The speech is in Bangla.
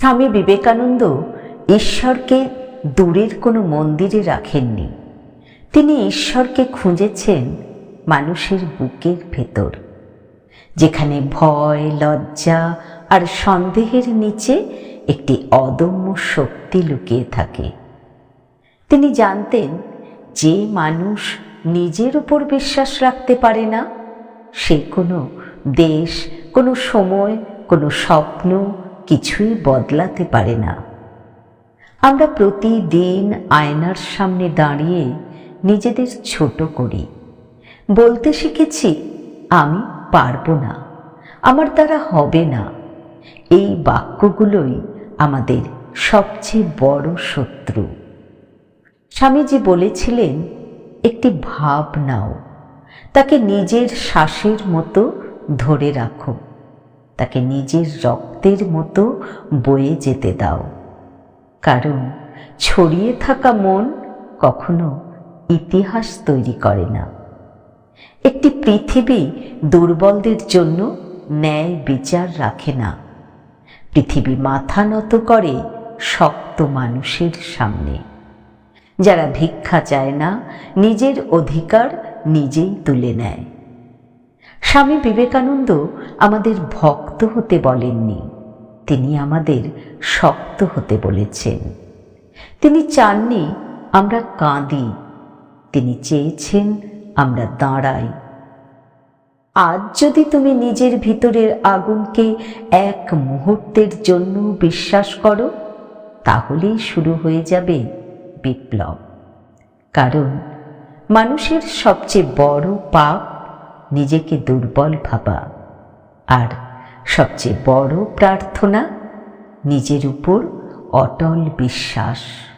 স্বামী বিবেকানন্দ ঈশ্বরকে দূরের কোনো মন্দিরে রাখেননি। তিনি ঈশ্বরকে খুঁজেছেন মানুষের বুকের ভেতর, যেখানে ভয়, লজ্জা আর সন্দেহের নিচে একটি অদম্য শক্তি লুকিয়ে থাকে। তিনি জানতেন, যে মানুষ নিজের উপর বিশ্বাস রাখতে পারে না, সে কোনো দেশ, কোনো সময়, কোনো স্বপ্ন কিছুই বদলাতে পারে না। আমরা প্রতিদিন আয়নার সামনে দাঁড়িয়ে নিজেদের ছোট করি। বলতে শিখেছি, আমি পারব না, আমার দ্বারা হবে না। এই বাক্যগুলোই আমাদের সবচেয়ে বড় শত্রু। স্বামীজি বলেছিলেন, একটি ভাব নাও, তাকে নিজের শ্বাসের মতো ধরে রাখো, তাকে নিজের রক্তের মতো বয়ে যেতে দাও। কারণ ছড়িয়ে থাকা মন কখনো ইতিহাস তৈরি করে না। একটি পৃথিবী দুর্বলদের জন্য ন্যায় বিচার রাখে না। পৃথিবী মাথা নত করে শক্ত মানুষের সামনে। যারা ভিক্ষা চায় না, নিজের অধিকার নিজেই তুলে নেয়। স্বামী বিবেকানন্দ আমাদের ভক্ত হতে বলেননি। তিনি আমাদের শক্ত হতে বলেছেন। তিনি চাননি আমরা কাঁদি। তিনি চেয়েছেন আমরা দাঁড়াই। আজ যদি তুমি নিজের ভিতরের আগুনকে এক মুহূর্তের জন্য বিশ্বাস করো, তাহলেই শুরু হয়ে যাবে বিপ্লব। কারণ মানুষের সবচেয়ে বড় পাপ নিজেকে দুর্বল ভাবা, আর সবচেয়ে বড় প্রার্থনা নিজের উপর অটল বিশ্বাস।